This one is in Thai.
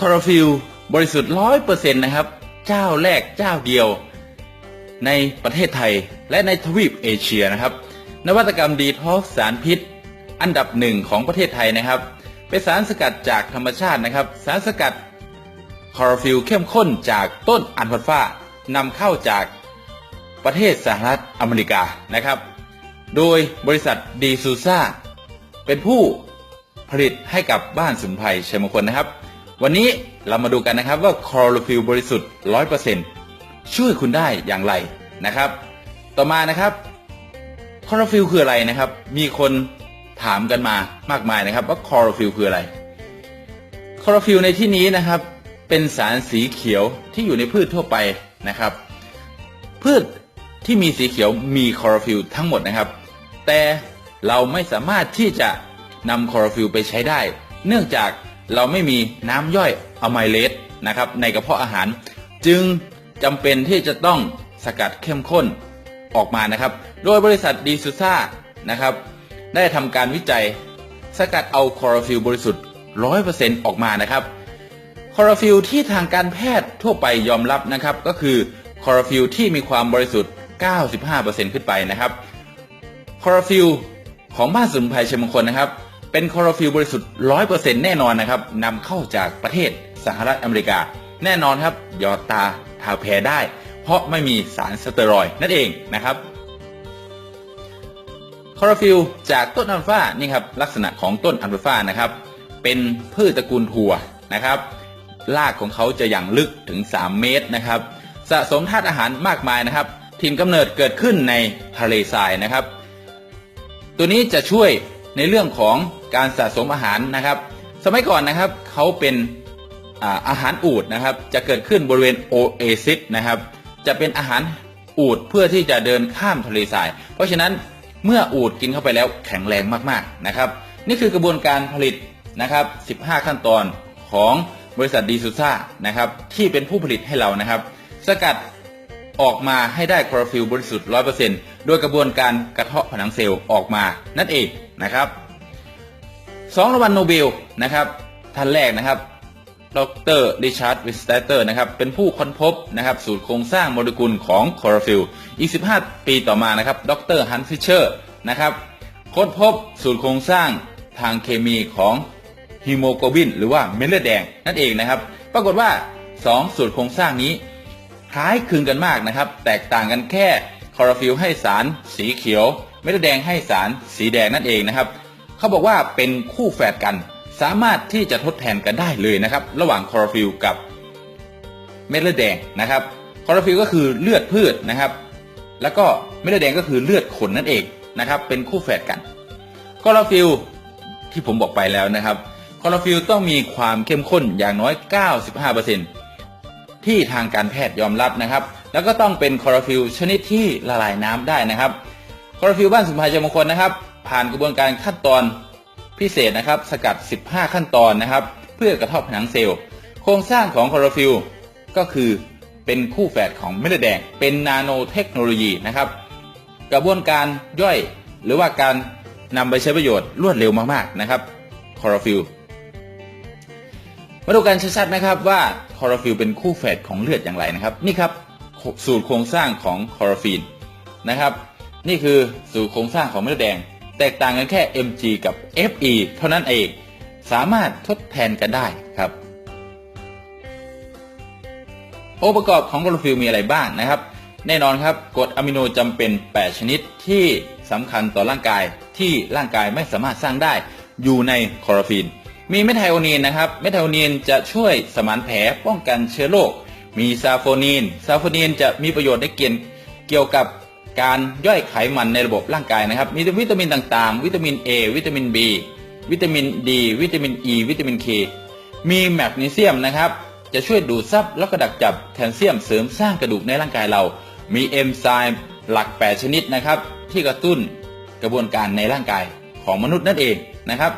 คอร์ฟิลบริสุทธิ์ร้อยเปอร์เซ็นต์นะครับ เจ้าแรกเจ้าเดียว ในประเทศไทยและในทวีปเอเชียนะครับ นวัตกรรมดีท็อกสารพิษ อันดับหนึ่งของประเทศไทยนะครับ เป็นสารสกัดจากธรรมชาตินะครับ สารสกัดคอโรฟิลเข้มข้นจากต้นอันฟัลฟานำเข้าจากประเทศสหรัฐอเมริกานะครับ โดยบริษัทดีซูซ่าเป็นผู้ผลิตให้กับบ้านสมุนไพรชัยมงคลนะครับ วันนี้เรามาดูกันนะครับว่าคลอโรฟิลบริสุทธิ์ 100%ช่วยคุณได้อย่างไรนะครับ ต่อมานะครับคลอโรฟิลคืออะไรนะครับ มีคนถามกันมามากมายนะครับ ว่าคลอโรฟิลคืออะไรคลอโรฟิลในที่นี้นะครับ เป็นสารสีเขียวที่อยู่ในพืชทั่วไปนะครับ พืชที่มีสีเขียวมีคลอโรฟิลทั้งหมดนะครับ แต่เราไม่สามารถที่จะนำคลอโรฟิลไปใช้ได้ เนื่องจาก เราไม่มีน้ำย่อยอะไมเลสนะครับในกระเพาะอาหาร จึงจำเป็นที่จะต้องสกัดเข้มข้นออกมานะครับ โดยบริษัทดีซูซ่านะครับ ได้ทำการวิจัยสกัดเอาคลอโรฟิลบริสุทธิ์100%อร์เซ็นต์ออกมานะครับคลอโรฟิลที่ทางการแพทย์ทั่วไปยอมรับนะครับ ก็คือคลอโรฟิลที่มีความบริสุทธิ์ 95%ขึ้นไปนะครับคลอโรฟิลของบ้านสมุนไพรชัยมงคลนะครับ เป็นคลอโรฟิลบริสุทธิ์100%แน่นอนนะครับนำเข้าจากประเทศสหรัฐอเมริกา แน่นอนครับหยอดตาทาแผลได้ เพราะไม่มีสารสเตียรอยนั่นเองนะครับคลอโรฟิลจากต้นอัลฟานี่ครับลักษณะของต้นอัลฟานะครับเป็นพืชตระกูลถั่วนะครับรากของเขาจะอย่างลึกถึง 3 เมตรนะครับสะสมธาตุอาหารมากมายนะครับถิ่นกำเนิดเกิดขึ้นในทะเลทรายนะครับ ตัวนี้จะช่วยในเรื่องของ การสะสมอาหารนะครับ สมัยก่อนนะครับเขาเป็นอาหารอูดนะครับ จะเกิดขึ้นบริเวณโอเอซิสนะครับ จะเป็นอาหารอูดเพื่อที่จะเดินข้ามทะเลทราย เพราะฉะนั้นเมื่ออูดกินเข้าไปแล้วแข็งแรงมากๆนะครับ นี่คือกระบวนการผลิตนะครับ 15 ขั้นตอนของบริษัทดีซูซ่านะครับ ที่เป็นผู้ผลิตให้เรานะครับ สกัดออกมาให้ได้คลอโรฟิลบริสุทธิ์ 100%โดยกระบวนการกระเทาะผนังเซลล์ออกมานั่นเองนะครับ สองรางวัลโนเบลนะครับท่านแรกนะครับดรริชาร์ดวิสเตเตอร์นะครับเป็นผู้ค้นพบนะครับสูตรโครงสร้างโมเลกุลของคลอโรฟิลอีก 15 ปีต่อมานะครับดรฮันฟิชเชอร์นะครับค้นพบสูตรโครงสร้างทางเคมีของฮีโมโกลบิน หรือว่าเม็ดเลือดแดงนั่นเองนะครับ ปรากฏว่า 2 สูตรโครงสร้างนี้ คล้ายคลึงกันมากนะครับ แตกต่างกันแค่คลอโรฟิลให้สารสีเขียว เม็ดเลือดแดงให้สารสีแดงนั่นเองนะครับ เขาบอกว่าเป็นคู่แฝดกัน สามารถที่จะทดแทนกันได้เลยนะครับ ระหว่างคลอโรฟิลกับเม็ดเลือดแดงนะครับคลอโรฟิลก็คือเลือดพืชนะครับ แล้วก็เม็ดเลือดแดงก็คือเลือดขนนั่นเองนะครับ เป็นคู่แฝดกันคลอโรฟิลที่ผมบอกไปแล้วนะครับคลอโรฟิลต้องมีความเข้มข้นอย่างน้อย 95%ที่ทางการแพทย์ยอมรับนะครับ แล้วก็ต้องเป็นคลอโรฟิลชนิดที่ละลายน้ำได้นะครับคลอโรฟิลบ้านสมุนไพรชัยมงคลนะครับ ผ่านกระบวนการขั้นตอนพิเศษนะครับ สกัด 15 ขั้นตอนนะครับ เพื่อกระทาะผนังเซลล์ โครงสร้างของคลอโรฟิลก็คือเป็นคู่แฝดของเม็ดแดง เป็นนาโนเทคโนโลยีนะครับ กระบวนการย่อยหรือว่าการนำไปใช้ประโยชน์รวดเร็วมากๆนะครับคลอโรฟิลมาดูกันชัดๆนะครับว่าคลอโรฟิลเป็นคู่แฝดของเลือดอย่างไรนะครับ นี่ครับสูตรโครงสร้างของคลอโรฟิลนะครับ นี่คือสูตรโครงสร้างของเม็ดแดง แตกต่างกันแค่ Mg กับ Fe เท่านั้นเอง สามารถทดแทนกันได้ครับองค์ประกอบของคลอโรฟิลมีอะไรบ้างนะครับ แน่นอนครับกรดอะมิโนจำเป็น 8 ชนิดที่สำคัญต่อร่างกายที่ร่างกายไม่สามารถสร้างได้อยู่ในคลอโรฟิลมีเมทไทโอนีนนะครับ เมทไทโอนีนจะช่วยสมานแผลป้องกันเชื้อโรค มีซาโฟนีน ซาโฟนีนจะมีประโยชน์ในเกี่ยวกับ การย่อยไขมันในระบบร่างกายนะครับ มีวิตามินต่างๆ วิตามิน A วิตามิน B วิตามิน D วิตามิน E วิตามิน K มีแมกนีเซียมนะครับ จะช่วยดูดซับแล้วก็ดักจับแคลเซียมเสริมสร้างกระดูกในร่างกายเรา มีเอนไซม์หลัก 8 ชนิดนะครับ ที่กระตุ้นกระบวนการในร่างกายของมนุษย์นั่นเองนะครับ